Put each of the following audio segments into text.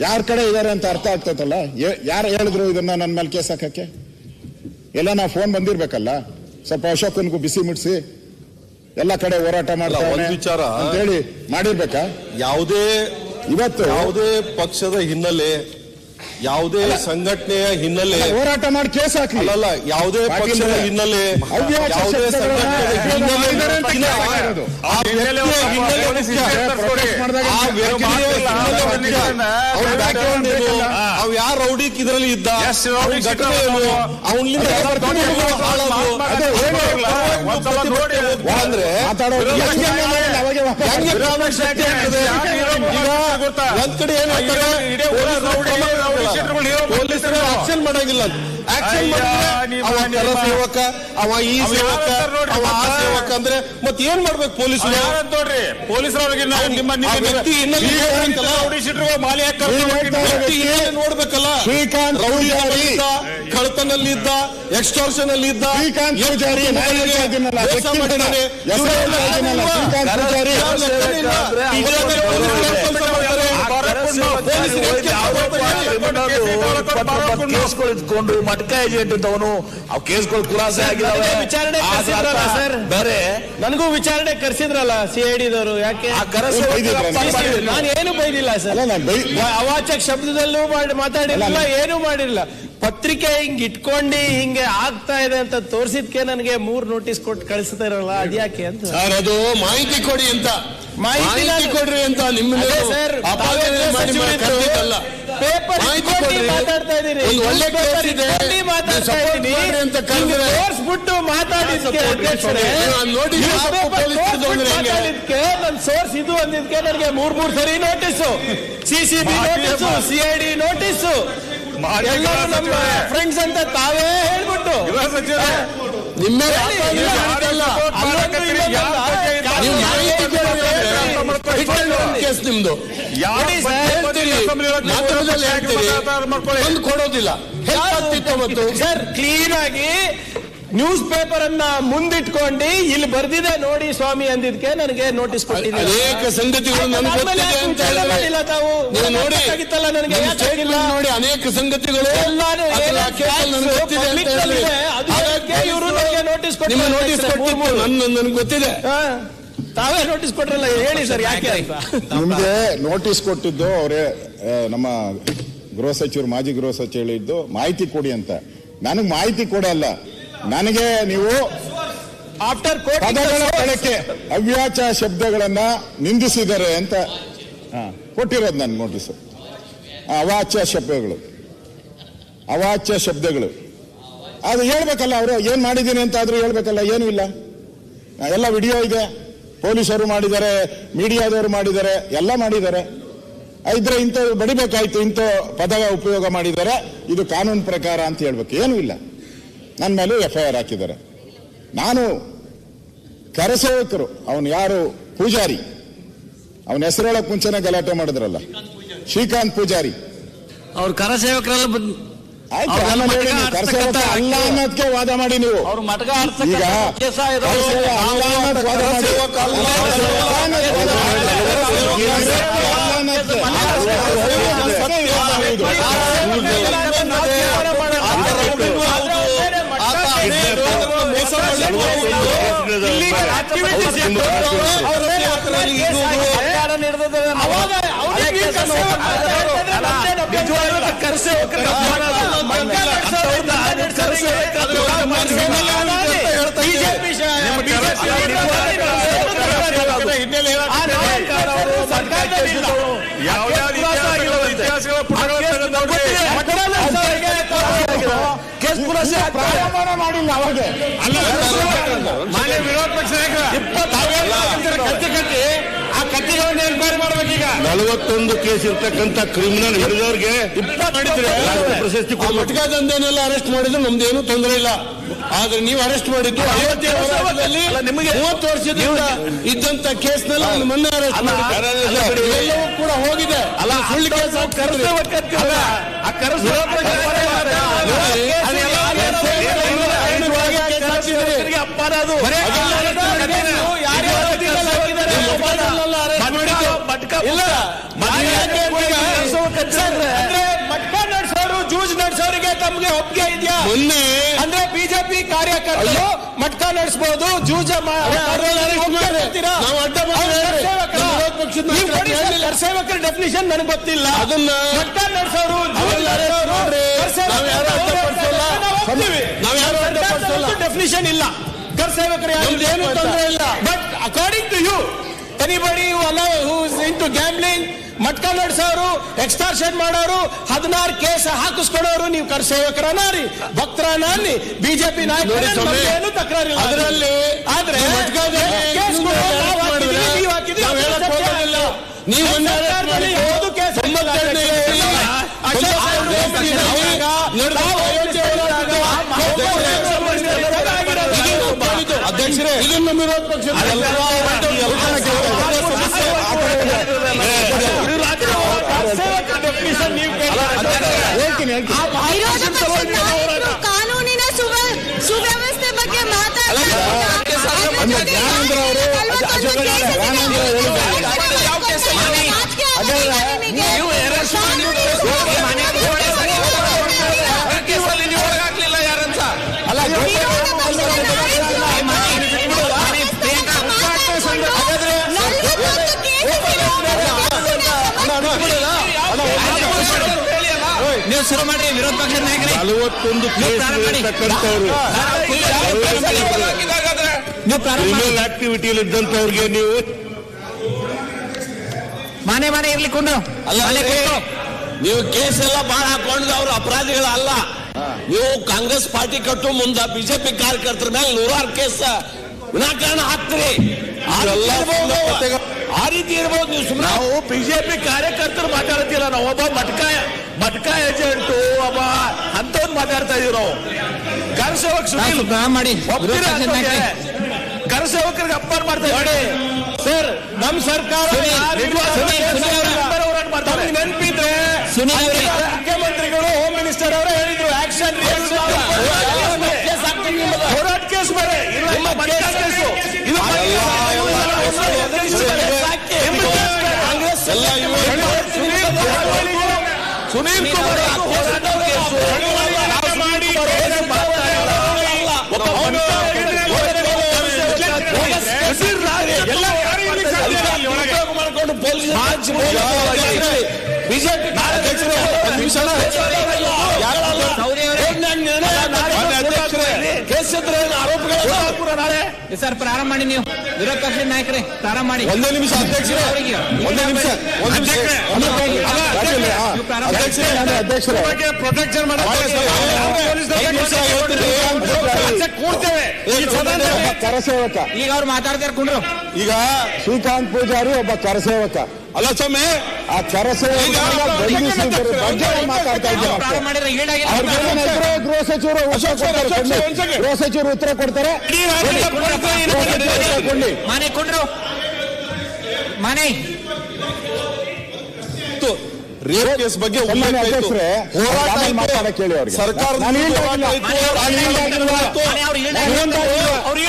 ಯಾರ ಕಡೆ ಇದ್ದಾರೆ ಅಂತ ಅರ್ಥ ಆಗ್ತೈತಲ್ಲ? ಯಾರು ಹೇಳಿದ್ರು ಇದನ್ನ ನನ್ನ ಮೇಲೆ ಕೇಸ್ ಹಾಕಕ್ಕೆ? ಎಲ್ಲ ನಾ ಫೋನ್ ಬಂದಿರ್ಬೇಕಲ್ಲ? ಸ್ವಲ್ಪ ಅಶೋಕನ್ಗೂ ಬಿಸಿ ಮುಟ್ಸಿ ಎಲ್ಲ ಕಡೆ ಹೋರಾಟ ಮಾಡ್ತಾರೆ ವಿಚಾರ. ಅಂತ ಹೇಳಿ ಮಾಡಿರ್ಬೇಕಾ? ಯಾವುದೇ ಇವತ್ತು ಯಾವುದೇ ಪಕ್ಷದ ಹಿನ್ನೆಲೆ ಯಾವುದೇ ಸಂಘಟನೆಯ ಹಿನ್ನೆಲೆ ಹೋರಾಟ ಮಾಡಿ ಕೇಸ್ ಹಾಕಿ ಅಲ್ಲ ಯಾವುದೇ ಪಕ್ಷದ ಹಿನ್ನೆಲೆ ಯಾವುದೇ ಸಂಘಟನೆಯ ಹಿನ್ನೆಲೆ. ಆ ಹಿನ್ನೆಲೆ? ಅವ್ ಯಾರ ರೌಡಿಕ್ ಇದರಲ್ಲಿ ಇದ್ದ? ರೌಡಿ ಘಟನೆ ಏನು ಅವನಿಂದ ನೋಡಿ ಅಂದ್ರೆ ರೌಡಿ ಒಂದ್ ಕಡೆ ಏನ್ ಪೊಲೀಸರು ಆಕ್ಷನ್ ಮಾಡಂಗಿಲ್ಲ. ಆಕ್ಷನ್ ಮಾಡಿದ್ರೆ ಅವ ಸೇವಕ ಅವ ಈ ಅವ ಸೇವಕ ಅವ ಆ ಸೇವಕ ಅಂದ್ರೆ ಮತ್ ಏನ್ ಮಾಡ್ಬೇಕು ಪೊಲೀಸರು? ನೋಡ್ರಿ? ಪೊಲೀಸರವ್ರಿಗೆ ನಾವು ನಿಮ್ಮ ವ್ಯಕ್ತಿ ಮಾಲೆ ವ್ಯಕ್ತಿ ಹಿನ್ನೆಲೆ ನೋಡ್ಬೇಕಲ್ಲ? ಶ್ರೀಕಾಂತ್ ರೌಡಿ ಕಳ್ತನಲ್ಲಿ ಇದ್ದ ಎಕ್ಸ್ಟೋರ್ಷನ್ ಅಲ್ಲಿ ಇದ್ದ ಶ್ರೀಕಾಂತ್ ಪೂಜಾರಿ, ಮಾಡಿದ್ದಾನೆ. ಕೇಸ್ಗಳು ಇಟ್ಕೊಂಡು ಮಟ್ಕ ಏಜೆಂಟ್ ಅಂತವನು ಅವ್ ಕೇಸ್ಗಳು ಖುಲಾಸೆ ಆಗಿದಾವೆ ವಿಚಾರಣೆ ಸರ್? ಬೇರೆ ನನಗೂ ವಿಚಾರಣೆ ಕರೆಸಿದ್ರಲ್ಲ ಸಿ ಐ ಡಿದವರು ಯಾಕೆ? ನಾನು ಏನು ಬೈದಿಲ್ಲ. ಸರ್. ಅವಾಚಕ ಶಬ್ದದಲ್ಲೂ ಮಾಡಿ ಮಾತಾಡಿಲ್ಲ ಏನು ಮಾಡಿಲ್ಲ ಪತ್ರಿಕೆ ಹಿಂಗ್ ಇಟ್ಕೊಂಡು ಹಿಂಗೆ ಆಗ್ತಾ ಇದೆ ಅಂತ ತೋರ್ಸಿದ್ಕೆ ನನಗೆ ಮೂರ್ ನೋಟಿಸ್ ಕೊಟ್ಟು ಕಳಿಸ್ತಾ ಇರಲ್ಲ ಅದ್ಯಾಕೆ ಅಂತ. ಸರ್ ಅದು ಮಾಹಿತಿ ಕೊಡಿ ಅಂತ. ಮಾಹಿತಿ ಕೊಡ್ರಿ ಅಂತ ನಿಮ್ಮ ಪೇಪರ್. ಮಾತಾಡ್ತಾ ಇದ್ದೀರಿ. ಒಳ್ಳೆ ಪೇಪರ್ ಇದೆ. ತೋರ್ಸ್ಬಿಟ್ಟು ಮಾತಾಡಿದ್ಕೆ ಅಧ್ಯಕ್ಷರೇ? ನನ್ನ ಸೋರ್ಸ್ ಇದು ಅಂದಿದ್ಕೆ ನನಗೆ ಮೂರ್ ಮೂರ್ ಸರಿ notice CCB notice CID notice ಎಲ್ಲರೂ ನಮ್ಮ ಫ್ರೆಂಡ್ಸ್ ಅಂತ ತಾವೇ ಹೇಳ್ಬಿಟ್ಟು. ನಿಮ್ಮ ಹೇಳಿ, ಇಲ್ಲ, ಅಲ್ಲ. ಅಲ್ಲೊಂದು ಇಲ್ಲೊಂದು ನೀವು ಮಾಹಿತಿ ಕೊಡ್ರಿ ಅಂದ್ರೆ ನಿಮ್ದು. ಕೊಡೋದಿಲ್ಲ. ಸರ್ ಕ್ಲೀನ್ ಆಗಿ ನ್ಯೂಸ್ ಪೇಪರ್ ಅನ್ನ ಮುಂದಿಟ್ಕೊಂಡು ಇಲ್ಲಿ ಬರ್ದಿದೆ ನೋಡಿ ಸ್ವಾಮಿ ಅಂದಿದ್ಕೆ ನನಗೆ ನೋಟಿಸ್ ಕೊಟ್ಟಿದ್ದೀನಿ ಅನೇಕ ಸಂಗತಿಗಳು ಮಾಡಿಲ್ಲ ತಾವು. ನನಗೆ? ನೋಡಿ ಅನೇಕ ಸಂಗತಿಗಳು ನನಗೆ ಇವ್ರು ನೋಟಿಸ್ ಕೊಟ್ಟಿಲ್ಲ ನೋಟಿಸ್? ಕೊಟ್ಟಿದ್ದು ನನ್ನ ನನಗೆ ಗೊತ್ತಿದೆ. ತಾವೇ ನೋಟಿಸ್ ಕೊಟ್ರಲ್ಲ ಹೇಳಿ ಸರ್ ಯಾಕೆ ಅಂತ ನಿಮ್ಗೆ ನೋಟಿಸ್ ಕೊಟ್ಟಿದ್ದು ಅವರೇ ನಮ್ಮ ಗೃಹ ಸಚಿವರು ಮಾಜಿ ಗೃಹ ಸಚಿವ ಹೇಳಿದ್ದು ಮಾಹಿತಿ ಕೊಡಿ ಅಂತ. ನನಗೆ ಮಾಹಿತಿ ಕೊಡಲ್ಲ ನನಗೆ ನೀವು ಆಫ್ಟರ್ ಕೋರ್ಟ್ ಪದಗಳ ಬಳಕೆ ಅವ್ಯಾಚ ಶಬ್ದಗಳನ್ನ ನಿಂದಿಸಿದರೆ ಅಂತ ಹಾ, ಕೊಟ್ಟಿರೋದು ನನ್ನ ನೋಟಿಸ್ ಅವಾಚ್ಯ ಶಬ್ದಗಳು. ಅವಾಚ್ಯ ಶಬ್ದಗಳು. ಅದು ಹೇಳ್ಬೇಕಲ್ಲ ಅವರು ಏನ್ ಮಾಡಿದ್ದೀನಿ ಅಂತ ಆದ್ರೂ ಹೇಳ್ಬೇಕಲ್ಲ ಏನೂ ಇಲ್ಲ. ಎಲ್ಲ ವಿಡಿಯೋ ಇದೆ. ಪೊಲೀಸರು ಮಾಡಿದ್ದಾರೆ, ಮೀಡಿಯಾದವರು ಮಾಡಿದ್ದಾರೆ, ಎಲ್ಲ ಮಾಡಿದ್ದಾರೆ. ಇದ್ರೆ ಇಂಥ ಬಡಿಬೇಕಾಯ್ತು, ಇಂಥ ಪದ ಉಪಯೋಗ ಮಾಡಿದ್ದಾರೆ. ಇದು ಕಾನೂನು ಪ್ರಕಾರ ಅಂತ ಹೇಳ್ಬೇಕು. ಏನೂ ಇಲ್ಲ. ನನ್ನ ಮೇಲೆ ಎಫ್ ಐ ಆರ್ ಹಾಕಿದ್ದಾರೆ. ನಾನು ಕರಸೇವಕರು. ಅವನು ಯಾರು? ಪೂಜಾರಿ. ಅವನ ಹೆಸರೇಳಕ್ ಮುಂಚೆನೆ ಗಲಾಟೆ ಮಾಡಿದ್ರಲ್ಲ. ಶ್ರೀಕಾಂತ್ ಪೂಜಾರಿ. ಅವ್ರು ಕರಸೇವಕರೆಲ್ಲ ಅಲ್ಲ ಅನ್ನೋದಕ್ಕೆ ವಾದ ಮಾಡಿ ನೀವು ಅವ್ರು ಮಟಕ ಈಗ ಕರಸೇವ ಪ್ರಾರಂಭ ಮಾಡಿಲ್ಲ ಅವಾಗೆ ಮಾನ್ಯ ವಿರೋಧ ಪಕ್ಷ ನಾಯಕರ ಕಟ್ಟಿ ಮಾಡ್ಬೇಕೀಗ ನಲವತ್ತೊಂದು ಕೇಸ್ ಇರ್ತಕ್ಕಂಥ ಕ್ರಿಮಿನಲ್ ಹಿಡಿದವ್ರಿಗೆ ಪ್ರಶಸ್ತಿ ಮಟ್ಕಾದಂದೇನೆಲ್ಲ ಅರೆಸ್ಟ್ ಮಾಡಿದ್ರು ನಮ್ದೇನು ತೊಂದರೆ ಇಲ್ಲ ಆದ್ರೆ ನೀವು ಅರೆಸ್ಟ್ ಮಾಡಿದ್ದು ನಿಮಗೆ ಮೂವತ್ತು ವರ್ಷದಿಂದ ಇದ್ದಂತ ಕೇಸ್ನಲ್ಲಿ ಮೊನ್ನೆ ಅರೆಸ್ಟ್ ಮಾಡಿದ್ರು ಎಲ್ಲವೂ ಕೂಡ ಹೋಗಿದೆ ಅಲ್ಲ ಸುಳ್ಳು ಕೇಸ್ ಅಪ್ಪನ ಅದು ಅಂದ್ರೆ ಮಟ್ಕಾ ನಡೆಸೋರು ಜೂಜ್ ನಡೆಸೋರಿಗೆ ತಮ್ಗೆ ಒಪ್ಪಿಗೆ ಇದೆಯಾ? ಅಂದ್ರೆ ಬಿಜೆಪಿ ಕಾರ್ಯಕರ್ತರು ಮಟ್ಕ ನಡೆಸಬಹುದು ಜೂಜ. ಕರ್ತೇವಕರ ಡೆಫಿನಿಷನ್ ನನಗೆ ಗೊತ್ತಿಲ್ಲ. ಅದನ್ನ ಮಟ್ಕ ನಡೆಸೋರು ಡೆಫಿನಿಷನ್ ಇಲ್ಲ. ಕರ್ಸೇವಕರು ಯಾರು ಏನು ತೊಂದರೆ ಇಲ್ಲ. But according to you anybody who's into in to gambling matka ನಡೆಸೋರು extortion ಮಾಡೋರು ಹದಿನಾರು ಕೇಸ್ ಹಾಕಿಸ್ಕೊಳ್ಳೋರು ನೀವು ಕರ್ಸೇವಕರನ ರೀ ಭಕ್ತರ ನಾನಿ ಬಿಜೆಪಿ ನಾಯಕರು ತಕರಾರಿಲ್ಲ. ಅದರಲ್ಲಿ ಆದ್ರೆ ನೀವು ಕೇಸ್ ನೀವು ಕೊಡೋರು ನಾವು ಮಾಡಿದ್ರೆ ಹಾಕಿದ್ದೀವಿ, ನೀವು ಹಾಕಿದ್ದೀವಿ, ನಾವು ಅದು ಹೇಳಕ್ ಸತ್ಯ ಹೋಗೋದಿಲ್ಲ. ಅಲ್ಲ. ನೀವು ನಮ್ಮ ಒಂದೇ ಸರ್ಕಾರದಲ್ಲಿ ಮಾಡಿದ್ರೆ ಯಾವ್ದು ಕೇಸ್ ಇಲ್ಲ. ತೊಂಬತ್ತೆರಡನೇ ಇಸ್ವಿ ಅಶೋಕ್ ತೊಂಬತ್ತೆರಡನೇ ಅವರು ಇಸ್ವಿ ಹೇಳಿದಾಗ ನಡೆದ ನಾವು ಅಯೋಧ್ಯೆ ಹೋರಾಟದ ಅಧ್ಯಕ್ಷರೇ ಇದು ನಮ್ಮ ವಿರೋಧ ಪಕ್ಷ ಡೆಫಿನಿಷನ್ ನೀವು ಹೇಳ್ತೀನಿ ಹೇಳ್ತೀನಿ ವಿರೋಧ ಪಕ್ಷದ ನಾಯಕರು ಕಾನೂನಿನ ಸುವ- ಸುವ್ಯವಸ್ಥೆ ಬಗ್ಗೆ ಮಾತಾಡ್ತಾರೆ ನೀವು ಶುರು ಮಾಡ್ರಿ. ವಿರೋಧ ಪಕ್ಷದ ನಾಯಕರೇ. ನಲವತ್ತೊಂದು ಕೇಸ್ ಪ್ರಾರಂಭ ಮಾಡಿ. ಇರ್ತಕ್ಕಂಥವ್ರು. ನೀವು ಮಾಡಿ. ಆಕ್ಟಿವಿಟಿಯಲ್ಲಿ ಮನೆ ಮನೆ ಇರ್ಲಿ ಕೊಂಡು ನೀವು ಕೇಸ್ ಎಲ್ಲ ಬಹಳ ಹಾಕೊಂಡು ಅವ್ರು ಅಪರಾಧಿಗಳಲ್ಲ ನೀವು ಕಾಂಗ್ರೆಸ್ ಪಾರ್ಟಿ ಕಟ್ಟು ಮುಂದ ಬಿಜೆಪಿ ಕಾರ್ಯಕರ್ತರ ಮೇಲೆ ನೂರಾರು ಕೇಸ್ ವಿನಾಕಾರಣ ಹಾಕ್ತೀರಿ. ಆ ರೀತಿ ಇರ್ಬೋದು. ನೀವು ಸುಮ್ಮನೆ ನಾವು ಬಿಜೆಪಿ ಕಾರ್ಯಕರ್ತರು ಮಾತಾಡ್ತಿಲ್ಲ ನಾವು ಒಬ್ಬ ಮಟ್ಕ ಮಟ್ಕ ಏಜೆಂಟು ಒಬ್ಬ ಅಂತವ್ರು ಮಾತಾಡ್ತಾ ಇದೀವಿ ನಾವು ಕರಸೇವಕ್ ಸುನೀಲ್ ಮಾಡಿ ಒಪ್ತೀರಾ ಸೇವಕರಿಗೆ ಕರಸೇವಕರಿಗೆ ಅಪ್ಪರ್ ಮಾಡ್ತಾ ನೋಡಿ ಇದ್ದಾರೆ ಸರ್ ನಮ್ ಸರ್ಕಾರ ನೆನಪಿದ್ರೆ ಮುಖ್ಯಮಂತ್ರಿಗಳು ಹೋಮ್ ಮಿನಿಸ್ಟರ್ ಅವರೇ ಹೇಳಿದ್ರು ಆಕ್ಷನ್ ಹೋರಾಟ ಕೇಸ್ ಬೇರೆ ಇಲ್ಲ, ಕೇಸ್ ಮಾಡಿಕೊಂಡು ಪೊಲೀಸ್ ಬಿಜೆಪಿ ಕೇಸ್ ನಾಳೆ ಸರ್ ಪ್ರಾರಂಭ ಮಾಡಿ ನೀವು ವಿರೋಧ ಪಕ್ಷದ ನಾಯಕರೇ ಪ್ರಾರಂಭ ಮಾಡಿ ಒಂದೇ ನಿಮಿಷ ಅಧ್ಯಕ್ಷರೇ ಒಂದೇ ನಿಮಿಷ ಒಂದು ನಿಮಿಷ ಪ್ರೊಟೆಕ್ಷನ್ ಈಗ ಅವ್ರು ಮಾತಾಡ್ತಾರೆ ಕುಂಡ್ರು ಈಗ ಶ್ರೀಕಾಂತ್ ಪೂಜಾರಿ ಒಬ್ಬ ಕರಸೇವಕ ಅಲ್ಲ ಸ್ವಾಮಿ ಆ ಗೃಹ ಸಚಿವರು. ಗೃಹ ಸಚಿವರು ಉತ್ತರ ಕೊಡ್ತಾರೆ ಮನೆ ಕುಂಡ್ರು. ಮನೆ. ರೇಪ್ ಕೇಸ್ ಬಗ್ಗೆ ಹೋರಾಟ ಕೇಳಿ. ಸರ್ಕಾರ ಅವ್ರಿಗೆ. ಸರ್ಕಾರದ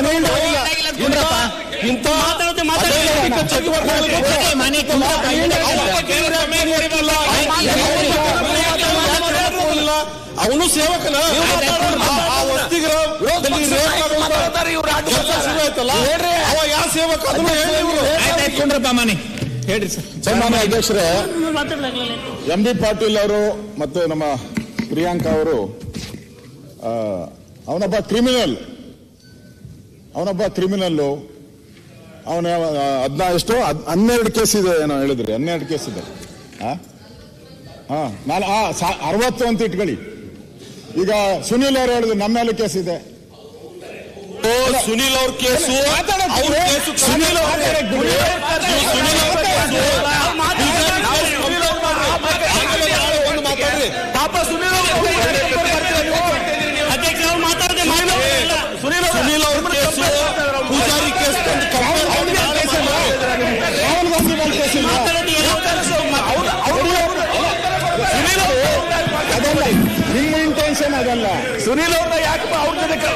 ನಾನು ಅವನು ಸೇವಕನ. ಯಾವ ಸೇವಕ ಮನೆ ಹೇಳ್ರಿ. ಸರ್. ಸನ್ಮಾನ್ಯ ಅಧ್ಯಕ್ಷರೇ ಎಂ ಬಿ ಪಾಟೀಲ್ ಅವರು ಮತ್ತು ನಮ್ಮ ಪ್ರಿಯಾಂಕಾ ಅವರು ಆ, ಅವನೊಬ್ಬ ಕ್ರಿಮಿನಲ್. ಅವನೊಬ್ಬ ಕ್ರಿಮಿನಲ್ಲು ಅವನ ಹದಿನಾ ಎಷ್ಟು ಹನ್ನೆರಡು ಕೇಸ್ ಇದೆ ಏನೋ ಹೇಳಿದ್ರಿ ಹನ್ನೆರಡು ಕೇಸ್ ಇದೆ? ಹಾ ನಾನು ಆ ಅರವತ್ತು ಅಂತ ಇಟ್ಕೊಳ್ಳಿ. ಈಗ ಸುನೀಲ್ ಅವರು ಹೇಳಿದ್ರು ನಮ್ಮ ಮೇಲೆ ಕೇಸ್ ಇದೆ. ಸುನಿಲ್ ಅವ್ರ ಕೇಸು ಪಾಪ ಸುನೀಲ್ ಸುನೀಲ್ ಸುನೀಲ್ ಅವ್ರನ್ನ ಯಾಕೆ ಅವ್ರ ಜೊತೆ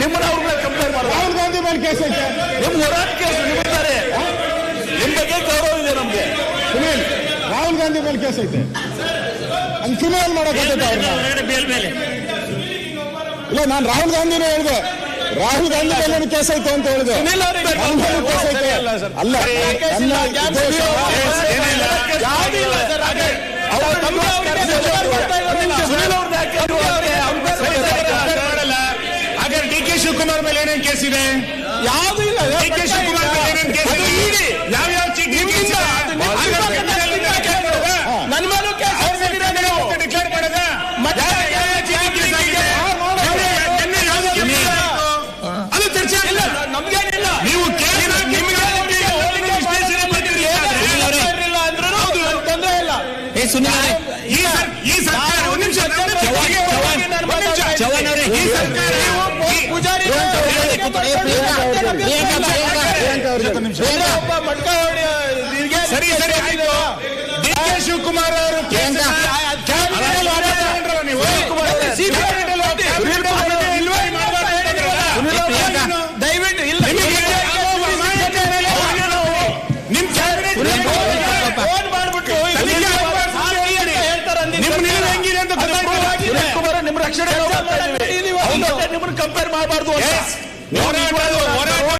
ನಿಮ್ಮನ್ನ ಅವ್ರ ಮೇಲೆ ಕಂಪೇರ್ ಮಾಡೋದು ರಾಹುಲ್ ಗಾಂಧಿ ಮೇಲೆ ಕೇಸ್ ಐತೆ. ನಿಮ್ ಹೋರಾಟ ಕೇಸ್ ನಿಮ್ಮಿದ್ದಾರೆ ನಿಮ್ ಬಗ್ಗೆ ಗೌರವ ಇದೆ ನಮ್ಗೆ. ಸುನೀಲ್ ರಾಹುಲ್ ಗಾಂಧಿ ಮೇಲೆ ಕೇಸ್ ಐತೆ. ಹಂಗ್ ಕ್ರಿಮಿನಲ್ ಮಾಡಕ್ಕೆ ಅವ್ರನ್ನ ಇಲ್ಲ ನಾನು ರಾಹುಲ್ ಗಾಂಧಿನೇ ಹೇಳಿದೆ. ರಾಹುಲ್ ಗಾಂಧಿ ಮೇಲೆ ಕೇಸ್ ಐತೆ ಅಂತ ಹೇಳಿದೆ. ಕೇಸ್ ಐತೆ. ಅಲ್ಲ ಸರ್. ಅಲ್ಲ ಕೇಸ್ ನನ್ನ ಇಲ್ಲ, ಗ್ಯಾಪ್ ಉದ್ದೇಶ ಇಲ್ಲ. ಯಾವ್ದು ಇಲ್ಲ ಸರ್ ಹಾಗೆ. ಅವ್ರು ತಮ್ಮ ಅವ್ರಿಗೆ ಸರ್ಕಾರ ಮಾಡ್ತಾ ಇದಾರಲ್ಲ. ಸುನಿಲ್ ಅವ್ರನ್ನ ಯಾಕೆ ಅವ್ರು ಅವ್ರಿಗೆ ಅವ್ರ ಮಾಡಲ್ಲ ಹಾಗಾದ್ರೆ ಡಿ ಕೆ ಶಿವಕುಮಾರ್ ಮೇಲೆ ಏನೇನು ಕೇಸ್ ಇದೆ? ಯಾವ್ದು ಇಲ್ಲ. ಡಿ ಕೆ ಶಿವಕುಮಾರ್ ಮೇಲೆ ಏನೇನು ಕೇಸ್ ಅದು ಇದೆ ಇಡಿ. ಯಾವ್ಯಾವ ಚೀಟಿ ಕೇಸ್ ಇದೆ? ಅದು ನಿಮ್ಮ ಹಾಗಾದ್ರೆ ನಿಮ್ಮ ಡಿಕ್ಲೇರ್ ಮಾಡೋದಾ? ನನ್ನ ಮೇಲೂ ಕೇಸ್ ಹಾಕ್ಸಿದ್ದೀರಾ ನೀವು. ಡಿಕ್ಲೇರ್ ಮಾಡೋದಾ? ಮತ್ತೆ ಯಾವ- ಯಾವ ಚೀಟಿ ಕೇಸ್ ಆಗಿದೆ? ಯಾವ- ನಿನ್ನೆ ಯಾವ್ದು ಕೇಸ್ ಆಗಿದೆ? ಅದು ಚರ್ಚೆ ಇಲ್ಲ ನಮಗೇನಿಲ್ಲ. ನೀವು ಕೇಸ್ ನಿಮ್ಗೆ ವಿಶ್ಲೇಷಣೆ ಮಾಡ್ತೀರಿ. ಏನೇ ಇಲ್ಲ ಅಂದ್ರೂ ನಮ್ಗ್ ತೊಂದ್ರೆ ಇಲ್ಲ. ಈ ಸರ್- ಈ ಸರ್ಕಾರ ಸರಿ ಸರಿ ಆಯ್ತು. ಡಿ ಕೆ ಶಿವಕುಮಾರ್ ಅವರು? ದಯವಿಟ್ಟು ಇಲ್ಲ? ನಿಮ್ ರಕ್ಷಣೆ ಕಂಪೇರ್ ಮಾಡಬಾರ್ದು